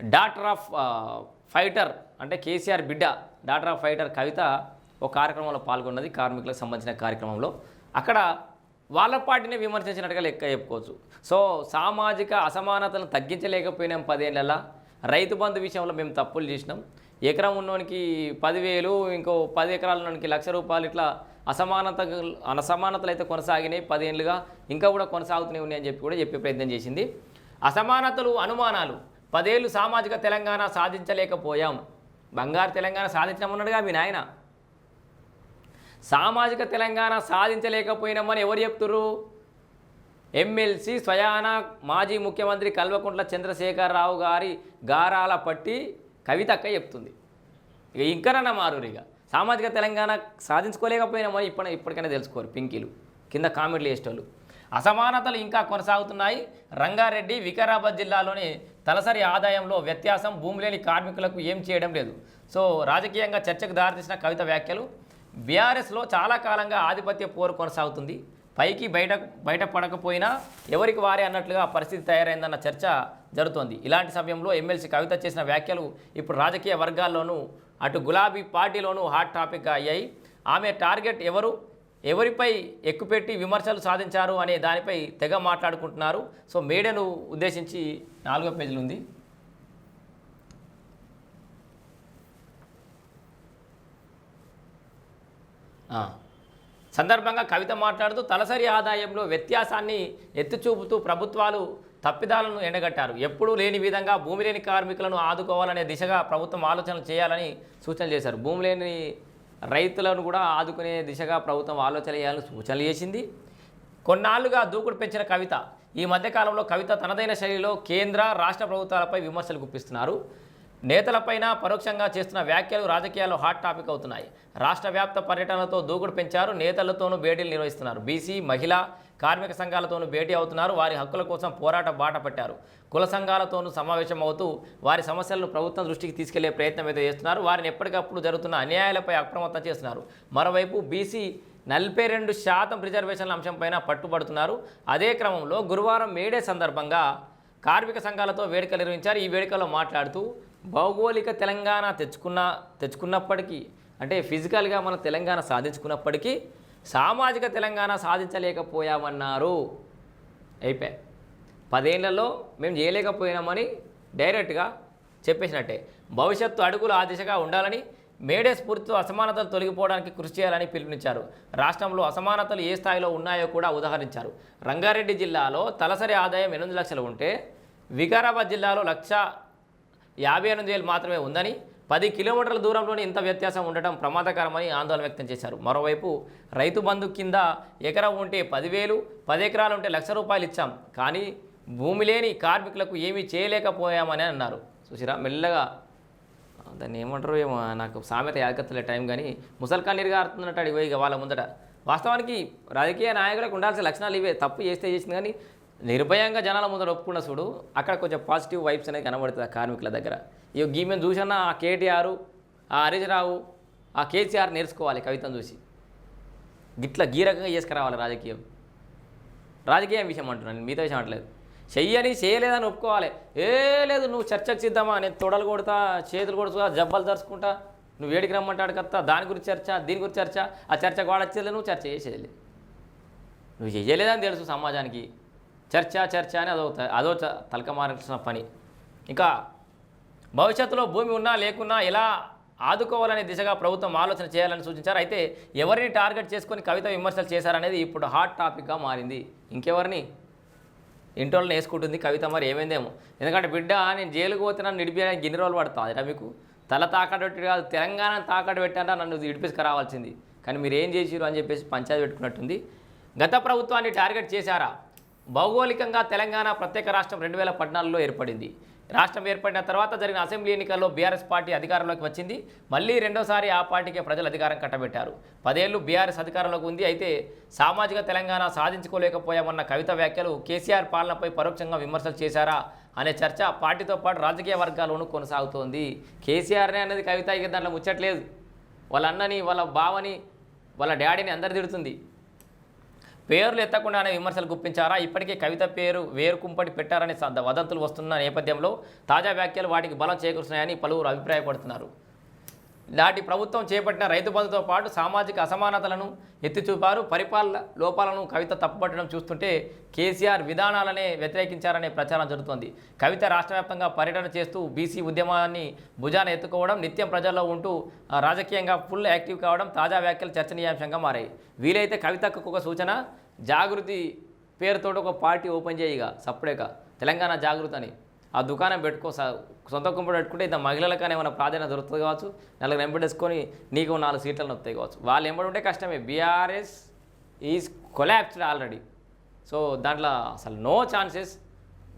Daughter of fighter అంటే కేసీఆర్ బిడ్డ daughter of fighter కవిత ఒక కార్యక్రమంలో పాల్గొన్నది కార్మికులకు సంబంధించిన కార్యక్రమంలో. అక్కడ వాళ్ళ పార్టీని విమర్శించినట్టుగా లెక్క చెప్పుకోవచ్చు. సో సామాజిక అసమానతలను తగ్గించలేకపోయినాం పదేళ్ళ రైతు బంధు విషయంలో మేము తప్పులు చేసినాం. ఎకరం ఉన్నోనికి పదివేలు ఇంకో పది ఎకరాల ఉన్నోనికి లక్ష రూపాయలు ఇట్లా అసమానత అసమానతలు అయితే కొనసాగినాయి పదేళ్ళుగా ఇంకా కూడా కొనసాగుతూనే ఉన్నాయని చెప్పి కూడా చెప్పే ప్రయత్నం చేసింది. అసమానతలు అనుమానాలు పదేళ్ళు సామాజిక తెలంగాణ సాధించలేకపోయాం. బంగారు తెలంగాణ సాధించమన్నాడుగా మీ నాయన. సామాజిక తెలంగాణ సాధించలేకపోయినామని ఎవరు చెప్తుర్రు? ఎమ్మెల్సీ స్వయాన మాజీ ముఖ్యమంత్రి కల్వకుంట్ల చంద్రశేఖరరావు గారి గారాల పట్టి కవితక్క చెప్తుంది. ఇక ఇంకనన్నా మారు ఇక. సామాజిక తెలంగాణ సాధించుకోలేకపోయినామని ఇప్పటి ఇప్పటికైనా తెలుసుకోరు పింకీలు. కింద కామెంట్లు వేసేటోళ్ళు అసమానతలు ఇంకా కొనసాగుతున్నాయి. రంగారెడ్డి వికారాబాద్ జిల్లాలోని తలసరి ఆదాయంలో వ్యత్యాసం భూమి లేని కార్మికులకు ఏం చేయడం లేదు. సో రాజకీయంగా చర్చకు దారితీసిన కవిత వ్యాఖ్యలు బీఆర్ఎస్లో చాలా కాలంగా ఆధిపత్య పోరు కొనసాగుతుంది. పైకి బయట బయటపడకపోయినా ఎవరికి వారే అన్నట్లుగా పరిస్థితి తయారైందన్న చర్చ జరుగుతోంది. ఇలాంటి సమయంలో ఎమ్మెల్సీ కవిత చేసిన వ్యాఖ్యలు ఇప్పుడు రాజకీయ వర్గాల్లోనూ అటు గులాబీ పార్టీలోనూ హాట్ టాపిక్గా అయ్యాయి. ఆమె టార్గెట్ ఎవరు? ఎవరిపై ఎక్కుపెట్టి విమర్శలు సాధించారు అనే దానిపై తెగ మాట్లాడుకుంటున్నారు. సో మీడియాను ఉద్దేశించి నాలుగో పేజీలు ఉంది. సందర్భంగా కవిత మాట్లాడుతూ తలసరి ఆదాయంలో వ్యత్యాసాన్ని ఎత్తిచూపుతూ ప్రభుత్వాలు తప్పిదాలను ఎండగట్టారు. ఎప్పుడూ లేని విధంగా భూమి లేని కార్మికులను ఆదుకోవాలనే దిశగా ప్రభుత్వం ఆలోచనలు చేయాలని సూచన చేశారు. భూమి లేని రైతులను కూడా ఆదుకునే దిశగా ప్రభుత్వం ఆలోచన చేయాలని సూచనలు చేసింది. కొన్నాళ్ళుగా దూకుడు పెంచిన కవిత ఈ మధ్యకాలంలో కవిత తనదైన శైలిలో కేంద్ర రాష్ట్ర ప్రభుత్వాలపై విమర్శలు గుప్పిస్తున్నారు. నేతలపైన పరోక్షంగా చేస్తున్న వ్యాఖ్యలు రాజకీయాల్లో హాట్ టాపిక్ అవుతున్నాయి. రాష్ట్ర వ్యాప్త పర్యటనలతో దూకుడు పెంచారు నేతలతోనూ భేటీలు నిర్వహిస్తున్నారు. బీసీ మహిళా కార్మిక సంఘాలతోనూ భేటీ అవుతున్నారు. వారి హక్కుల కోసం పోరాట బాట పట్టారు. కుల సంఘాలతోనూ సమావేశం అవుతూ వారి సమస్యలను ప్రభుత్వం దృష్టికి తీసుకెళ్ళే ప్రయత్నం అయితే చేస్తున్నారు. వారిని ఎప్పటికప్పుడు జరుగుతున్న అన్యాయాలపై అప్రమత్తం చేస్తున్నారు. మరోవైపు బీసీ నలభై రెండు శాతం రిజర్వేషన్ల అంశంపైన పట్టుబడుతున్నారు. అదే క్రమంలో గురువారం మేడే సందర్భంగా కార్మిక సంఘాలతో వేడుకలు నిర్వహించారు. ఈ వేడుకలో మాట్లాడుతూ భౌగోళిక తెలంగాణ తెచ్చుకున్న తెచ్చుకున్నప్పటికీ అంటే ఫిజికల్గా మన తెలంగాణ సాధించుకున్నప్పటికీ సామాజిక తెలంగాణ సాధించలేకపోయామన్నారు. అయిపోయి పదేళ్ళలో మేము చేయలేకపోయినామని డైరెక్ట్గా చెప్పేసినట్టే. భవిష్యత్తు అడుగులు ఆ దిశగా ఉండాలని మేడే స్ఫూర్తితో అసమానతలు తొలగిపోవడానికి కృషి చేయాలని పిలుపునిచ్చారు. రాష్ట్రంలో అసమానతలు ఏ స్థాయిలో ఉన్నాయో కూడా ఉదాహరించారు. రంగారెడ్డి జిల్లాలో తలసరి ఆదాయం ఎనిమిది లక్షలు ఉంటే వికారాబాద్ జిల్లాలో లక్ష యాభై ఎనిమిది వేలు మాత్రమే ఉందని పది కిలోమీటర్ల దూరంలోనే ఇంత వ్యత్యాసం ఉండటం ప్రమాదకరమని ఆందోళన వ్యక్తం చేశారు. మరోవైపు రైతు బంధు కింద ఎకరం ఉంటే పదివేలు పది ఎకరాలు ఉంటే లక్ష రూపాయలు ఇచ్చాం. కానీ భూమి లేని కార్మికులకు ఏమీ చేయలేకపోయామని అన్నారు. చూసిరా మెల్లగా దాన్ని ఏమంటారు ఏమో నాకు సామెత యాదకత్తలే టైం కానీ ముసల్కాన్ నిరుగారుతున్నట్టు అడిగి ఇక వాళ్ళ ముందట. వాస్తవానికి రాజకీయ నాయకులకు ఉండాల్సిన లక్షణాలు ఇవే. తప్పు చేస్తే చేసింది కానీ నిర్భయంగా జనాల ముందర ఒప్పుకున్న చూడు అక్కడ కొంచెం పాజిటివ్ వైబ్స్ అనేది కనబడుతుంది ఆ కార్మికుల దగ్గర. ఇక గీమెను చూసినా ఆ కేటీఆర్ ఆ హరీష్ రావు ఆ కేసీఆర్ నేర్చుకోవాలి కవితను చూసి. గిట్ల గీరకంగా చేసుకురావాలి రాజకీయం. రాజకీయం విషయం అంటున్నాను మిగతా విషయం అంటలేదు చెయ్యని చేయలేదని ఒప్పుకోవాలి. ఏ లేదు నువ్వు చర్చకు సిద్ధమా? నేను తొడలు కొడతా చేతులు కొడుతా జబ్బలు దరుచుకుంటా నువ్వు వేడికి రమ్మంటాడు కదా దాని గురించి చర్చ దీని గురించి చర్చ? ఆ చర్చకు వాడచ్చేది నువ్వు చర్చ చేసేది నువ్వు చేయలేదని తెలుసు సమాజానికి. చర్చ చర్చ అని అదో అదో తలక మారాల్సిన పని. ఇంకా భవిష్యత్తులో భూమి ఉన్నా లేకున్నా ఎలా ఆదుకోవాలనే దిశగా ప్రభుత్వం ఆలోచన చేయాలని సూచించారు. అయితే ఎవరిని టార్గెట్ చేసుకొని కవిత విమర్శలు చేశారనేది ఇప్పుడు హాట్ టాపిక్గా మారింది. ఇంకెవరిని? ఇంటోళ్ళని వేసుకుంటుంది కవిత మరి ఏమైందేమో. ఎందుకంటే బిడ్డ నేను జైలుకు పోతే నన్ను విడిపించడానికి గిన్ని రోజులు పడుతుంది మీకు? తల తాకట్టు పెట్టి కాదు తెలంగాణ తాకట్టు పెట్టారా నన్ను విడిపించుకురావాల్సింది. కానీ మీరు ఏం చేసిరు అని చెప్పేసి పంచాయతీ పెట్టుకున్నట్టుంది. గత ప్రభుత్వాన్ని టార్గెట్ చేశారా? భౌగోళికంగా తెలంగాణ ప్రత్యేక రాష్ట్రం రెండు వేల పద్నాలుగులో ఏర్పడింది. రాష్ట్రం ఏర్పడిన తర్వాత జరిగిన అసెంబ్లీ ఎన్నికల్లో బీఆర్ఎస్ పార్టీ అధికారంలోకి వచ్చింది. మళ్ళీ రెండోసారి ఆ పార్టీకే ప్రజలు అధికారం కట్టబెట్టారు. పదేళ్ళు బీఆర్ఎస్ అధికారంలోకి ఉంది. అయితే సామాజిక తెలంగాణ సాధించుకోలేకపోయామన్న కవిత వ్యాఖ్యలు కేసీఆర్ పాలనపై పరోక్షంగా విమర్శలు చేశారా అనే చర్చ పార్టీతో పాటు రాజకీయ వర్గాల్లోనూ కొనసాగుతోంది. కేసీఆర్నే అనేది కవిత ఇక దాంట్లో ముచ్చట్లేదు. వాళ్ళ అన్నని వాళ్ళ బావని వాళ్ళ డాడీని అందరు తిడుతుంది. పేర్లు ఎత్తకుండానే విమర్శలు గుప్పించారా? ఇప్పటికే కవిత పేరు వేరు పెట్టారనే వదంతులు వస్తున్న నేపథ్యంలో తాజా వ్యాఖ్యలు వాటికి బలం చేకూరుస్తున్నాయని పలువురు అభిప్రాయపడుతున్నారు. నాటి ప్రభుత్వం చేపట్టిన రైతు బంధుతో పాటు సామాజిక అసమానతలను ఎత్తి చూపారు. పరిపాలన లోపాలను కవిత తప్పుపట్టడం చూస్తుంటే కేసీఆర్ విధానాలనే వ్యతిరేకించారనే ప్రచారం జరుగుతోంది. కవిత రాష్ట్ర వ్యాప్తంగా పర్యటన చేస్తూ బీసీ ఉద్యమాన్ని భుజాన ఎత్తుకోవడం నిత్యం ప్రజల్లో ఉంటూ రాజకీయంగా ఫుల్ యాక్టివ్ కావడం తాజా వ్యాఖ్యలు చర్చనీయాంశంగా మారాయి. వీలైతే కవితకు ఒక సూచన జాగృతి పేరుతో ఒక పార్టీ ఓపెన్ చేయగా సప్పుడేక. తెలంగాణ జాగృతి అని ఆ దుకాణం పెట్టుకో సొంత కుంపడి పెట్టుకుంటే ఇంత మహిళలకైనా ఏమైనా ప్రాధాన్యత దొరుకుతుంది కావచ్చు? నలుగురు ఎంబడేసుకొని నీకు నాలుగు సీట్లను వస్తాయి కావచ్చు. వాళ్ళు ఎంబడి ఉంటే కష్టమే. BRS is collapsed already. So దాంట్లో అసలు నో ఛాన్సెస్.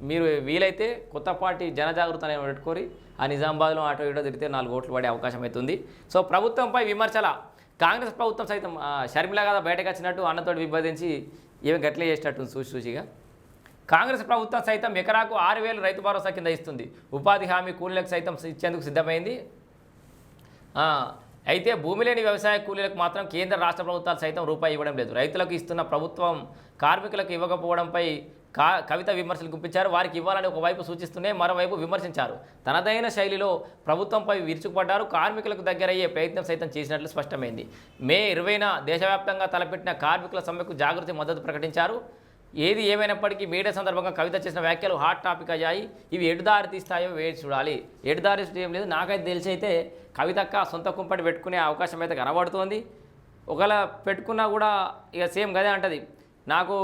మీరు వీలైతే కొత్త పార్టీ జనజాగృత అనేది పెట్టుకొని ఆ నిజామాబాద్లో ఆటో ఇటో తిరిగితే నాలుగు ఓట్లు పడే అవకాశం అవుతుంది సో ప్రభుత్వంపై విమర్శల. కాంగ్రెస్ ప్రభుత్వం సైతం షర్మిల కదా బయటకు వచ్చినట్టు అన్నతోటి విభజించి ఏమి గట్లే చేసినట్టు చూసి చూసిగా? కాంగ్రెస్ ప్రభుత్వం సైతం ఎకరాకు ఆరు వేలు రైతు భరోసా కింద ఇస్తుంది. ఉపాధి హామీ కూలీలకు సైతం ఇచ్చేందుకు సిద్ధమైంది. అయితే భూమి లేని వ్యవసాయ కూలీలకు మాత్రం కేంద్ర రాష్ట్ర ప్రభుత్వాలు సైతం రూపాయి ఇవ్వడం లేదు. రైతులకు ఇస్తున్న ప్రభుత్వం కార్మికులకు ఇవ్వకపోవడంపై కా కవిత విమర్శలు గుప్పించారు. వారికి ఇవ్వాలని ఒకవైపు సూచిస్తూనే మరోవైపు విమర్శించారు. తనదైన శైలిలో ప్రభుత్వంపై విరుచుకుపడ్డారు. కార్మికులకు దగ్గరయ్యే ప్రయత్నం సైతం చేసినట్లు స్పష్టమైంది. మే ఇరవైన దేశవ్యాప్తంగా తలపెట్టిన కార్మికుల సమ్మెకు జాగృతి మద్దతు ప్రకటించారు. ఏది ఏమైనప్పటికీ మీడియా సందర్భంగా కవిత చేసిన వ్యాఖ్యలు హాట్ టాపిక్ అయ్యాయి. ఇవి ఎటుదారి తీస్తాయో వేడి చూడాలి. ఎటుదారి ఏం లేదు. నాకైతే తెలిసి అయితే కవితక్క సొంత కుంపటి పెట్టుకునే అవకాశం అయితే కనబడుతోంది. ఒకవేళ పెట్టుకున్నా కూడా ఇక సేమ్ గదే అంటది. నాకు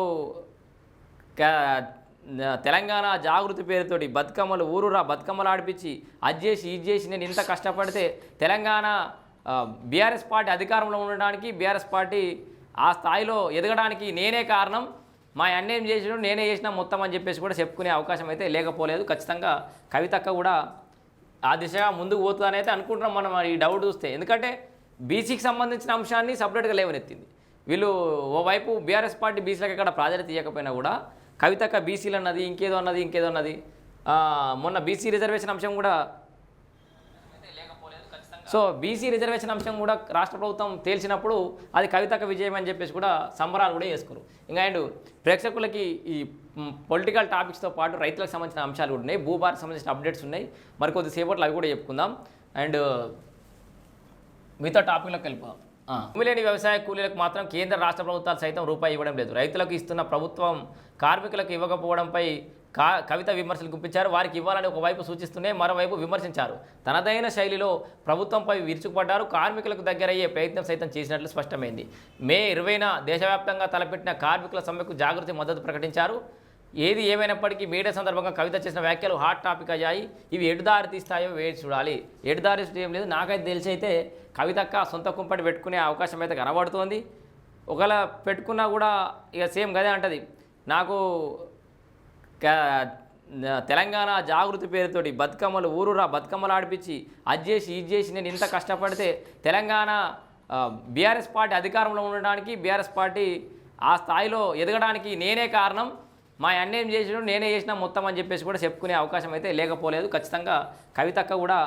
తెలంగాణ జాగృతి పేరుతోటి బతుకమ్మలు ఊరురా బతుకమ్మలు ఆడిపించి అది చేసి ఇది చేసి నేను ఇంత కష్టపడితే తెలంగాణ బీఆర్ఎస్ పార్టీ అధికారంలో ఉండడానికి బీఆర్ఎస్ పార్టీ ఆ స్థాయిలో ఎదగడానికి నేనే కారణం. మా అన్న ఏం చేసినాడు నేనే చేసిన మొత్తం అని చెప్పేసి కూడా చెప్పుకునే అవకాశం అయితే లేకపోలేదు. ఖచ్చితంగా కవితక్క కూడా ఆ దిశగా ముందుకు పోతుందని అయితే అనుకుంటున్నాం మనం. ఈ డౌట్ చూస్తే ఎందుకంటే బీసీకి సంబంధించిన అంశాన్ని సపరేట్గా లేవనెత్తింది. వీళ్ళు ఓవైపు బీఆర్ఎస్ పార్టీ బీసీలకు ఎక్కడ ప్రాధాన్యత ఇవ్వకపోయినా కూడా కవితక్క బీసీలు అన్నది ఇంకేదో అన్నది ఇంకేదో అన్నది. మొన్న బీసీ రిజర్వేషన్ అంశం కూడా సో బీసీ రిజర్వేషన్ అంశం కూడా రాష్ట్ర ప్రభుత్వం తేల్చినప్పుడు అది కవితక విజయం అని చెప్పేసి కూడా సంబరాలు కూడా చేసుకురు. ఇంకా అండ్ ప్రేక్షకులకి ఈ పొలిటికల్ టాపిక్స్తో పాటు రైతులకు సంబంధించిన అంశాలు కూడా ఉన్నాయి. భూభారకు సంబంధించిన అప్డేట్స్ ఉన్నాయి. మరి కొద్దిసేపట్లో అవి కూడా చెప్పుకుందాం. అండ్ మిగతా టాపిక్లోకి వెళ్ళిపోదాం భూమిలేని వ్యవసాయ కూలీలకు మాత్రం కేంద్ర రాష్ట్ర ప్రభుత్వాలు సైతం రూపాయి ఇవ్వడం లేదు. రైతులకు ఇస్తున్న ప్రభుత్వం కార్మికులకు ఇవ్వకపోవడంపై కవిత విమర్శలు గుప్పించారు. వారికి ఇవ్వాలని ఒకవైపు సూచిస్తూనే మరోవైపు విమర్శించారు. తనదైన శైలిలో ప్రభుత్వంపై విరుచుకుపడ్డారు. కార్మికులకు దగ్గరయ్యే ప్రయత్నం సైతం చేసినట్లు స్పష్టమైంది. మే ఇరవైన దేశవ్యాప్తంగా తలపెట్టిన కార్మికుల సమ్మెకు జాగృతి మద్దతు ప్రకటించారు. ఏది ఏమైనప్పటికీ మీడియా సందర్భంగా కవిత చేసిన వ్యాఖ్యలు హాట్ టాపిక్ అయ్యాయి. ఇవి ఎటుదారి తీస్తాయో వేడి చూడాలి. ఎటుదారి ఏం లేదు? నాకైతే తెలిసి అయితే కవితక్క సొంత కుంపటి పెట్టుకునే అవకాశం అయితే కనబడుతోంది. ఒకవేళ పెట్టుకున్నా కూడా ఇక సేమ్ గదే అంటది. నాకు తెలంగాణ జాగృతి పేరుతోటి బతుకమ్మలు ఊరురా బతుకమ్మలు ఆడిపించి అది చేసి ఇది చేసి నేను ఇంత కష్టపడితే తెలంగాణ బీఆర్ఎస్ పార్టీ అధికారంలో ఉండడానికి బీఆర్ఎస్ పార్టీ ఆ స్థాయిలో ఎదగడానికి నేనే కారణం. మా అన్నేం చేసిన నేనే చేసిన మొత్తం అని చెప్పేసి కూడా చెప్పుకునే అవకాశం అయితే లేకపోలేదు. ఖచ్చితంగా కవితక్క కూడా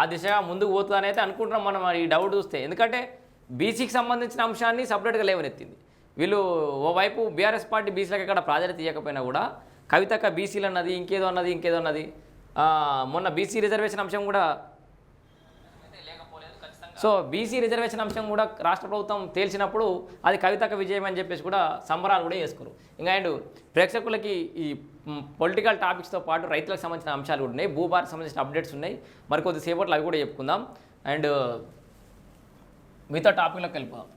ఆ దిశగా ముందుకు పోతుందని అయితే అనుకుంటున్నాం మనం ఈ డౌట్ చూస్తే. ఎందుకంటే బీసీకి సంబంధించిన అంశాన్ని సపరేట్గా లేవనెత్తింది. వీళ్ళు ఓవైపు బీఆర్ఎస్ పార్టీ బీసీలకు ఎక్కడ ప్రాధాన్యత ఇవ్వకపోయినా కూడా కవితక బీసీలు అన్నది ఇంకేదో అన్నది ఇంకేదో అన్నది. మొన్న బీసీ రిజర్వేషన్ అంశం కూడా సో బీసీ రిజర్వేషన్ అంశం కూడా రాష్ట్ర ప్రభుత్వం తేల్చినప్పుడు అది కవితక విజయం అని చెప్పేసి కూడా సంబరాలు కూడా చేసుకోరు. ఇంకా అండ్ ప్రేక్షకులకి ఈ పొలిటికల్ టాపిక్స్తో పాటు రైతులకు సంబంధించిన అంశాలు కూడా ఉన్నాయి. భూభారకు సంబంధించిన అప్డేట్స్ ఉన్నాయి. మరికొద్దిసేపట్లో అవి కూడా చెప్పుకుందాం. అండ్ మిగతా టాపిక్లోకి వెళ్ళిపోదాం.